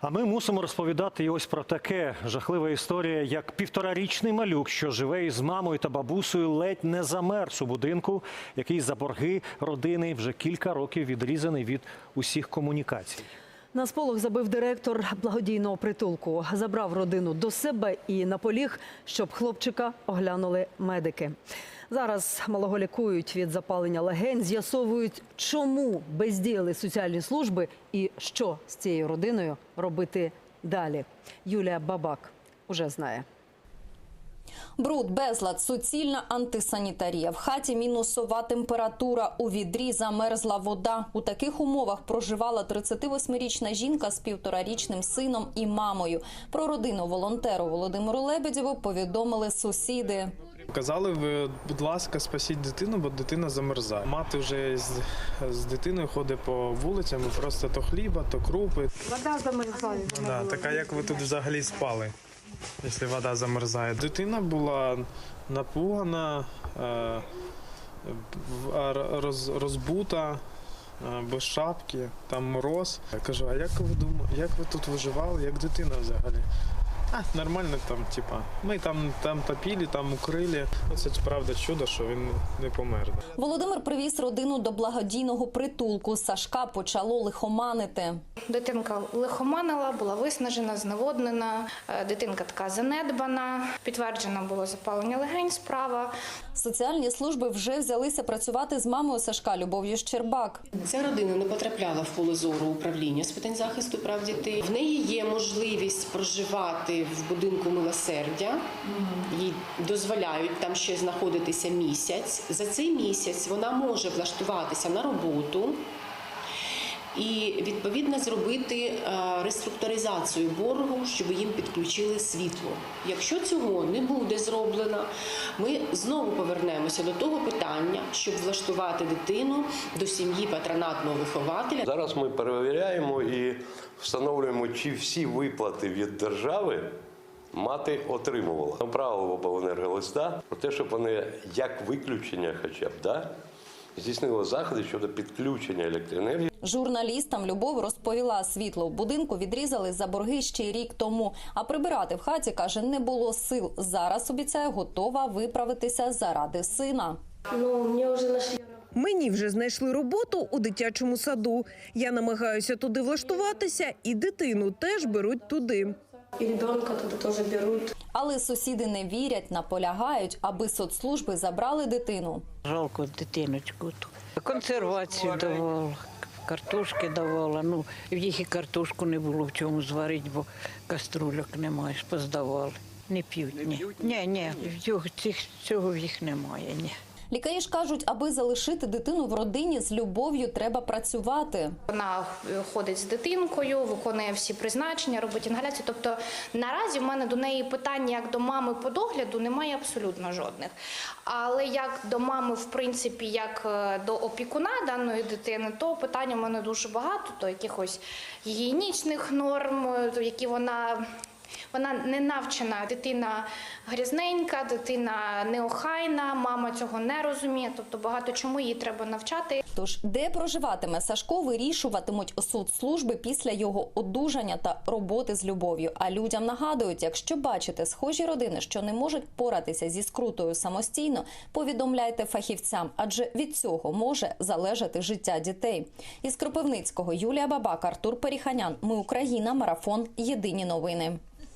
А ми мусимо розповідати ось про таке жахлива історія, як півторарічний малюк, що живе із мамою та бабусею, ледь не замерз у будинку, який за борги родини вже кілька років відрізаний від усіх комунікацій. На сполох забив директор благодійного притулку. Забрав родину до себе і наполіг, щоб хлопчика оглянули медики. Зараз малого лікують від запалення легень, з'ясовують, чому бездіяли соціальні служби і що з цією родиною робити далі. Юлія Бабак уже знає. Бруд, безлад, суцільна антисанітарія. В хаті мінусова температура. У відрі замерзла вода. У таких умовах проживала 38-річна жінка з півторарічним сином і мамою. Про родину волонтеру Володимиру Лебедєву повідомили сусіди. Казали, ви, будь ласка, спасіть дитину, бо дитина замерзає. Мати вже з, з дитиною ходить по вулицям, і просто то хліба, то крупи. Вода замерзає. Да, така як ви тут взагалі спали, якщо вода замерзає. Дитина була напугана, е, роз, розбута, е, без шапки, там мороз. Я кажу, а як ви думаєте, як ви тут виживали, як дитина взагалі? А, нормально там, типа. Ми там, там топили, там укрили. Ну, Це правда чудо, що він не помер. Володимир привіз родину до благодійного притулку. Сашка почало лихоманити. Дитинка лихоманила, була виснажена, зневоднена. Е, Дитинка така занедбана. Підтверджено було запалення легень справа. Соціальні служби вже взялися працювати з мамою Сашка Любов'ю Щербак. Ця родина не потрапляла в поле зору управління з питань захисту прав дітей. В неї є можливість проживати в будинку милосердя. Їй дозволяють там ще знаходитися місяць. За цей місяць вона може влаштуватися на роботу. І відповідно зробити е, реструктуризацію боргу, щоб їм підключили світло. Якщо цього не буде зроблено, ми знову повернемося до того питання, щоб влаштувати дитину до сім'ї патронатного вихователя. Зараз ми перевіряємо і встановлюємо, чи всі виплати від держави мати отримувала. Направили в обленерголиста про те, щоб вони як виключення, хоча б да, здійснили заходи щодо підключення електроенергії. Журналістам Любов розповіла, світло в будинку відрізали за борги ще й рік тому. А прибирати в хаті каже, не було сил. Зараз обіцяє, готова виправитися заради сина. Мені вже знайшли роботу у дитячому саду. Я намагаюся туди влаштуватися, і дитину теж беруть туди. И ребенка туда тоже берут. Але сусіди не вірять, наполягають, аби соцслужби забрали дитину. Жалко дитиночку. Консервацію давала, картошки давала. Ну, в їх і картошку не було в чому зварити, бо каструльок немає, поздавали. Не п'ють, ні. Ні, ні, цього, в їх немає, ні. Лікарі ж кажуть, аби залишити дитину в родині з любов'ю, треба працювати. Вона е, ходить з дитинкою, виконує всі призначення, робить інгаляцію. Тобто наразі в мене до неї питань як до мами по догляду немає абсолютно жодних. Але як до мами, в принципі, як е, до опікуна даної дитини, то питань у мене дуже багато, до якихось гігієнічних норм, е, які вона. Вона не навчена, дитина грязненька, дитина неохайна, мама цього не розуміє. Тобто багато чому її треба навчати. Тож, де проживатиме Сашко, вирішуватимуть соцслужби після його одужання та роботи з любов'ю. А людям нагадують, якщо бачите схожі родини, що не можуть поратися зі скрутою самостійно, повідомляйте фахівцям, адже від цього може залежати життя дітей. Із Кропивницького Юлія Бабак, Артур Періханян. Ми Україна. Марафон. Єдині новини.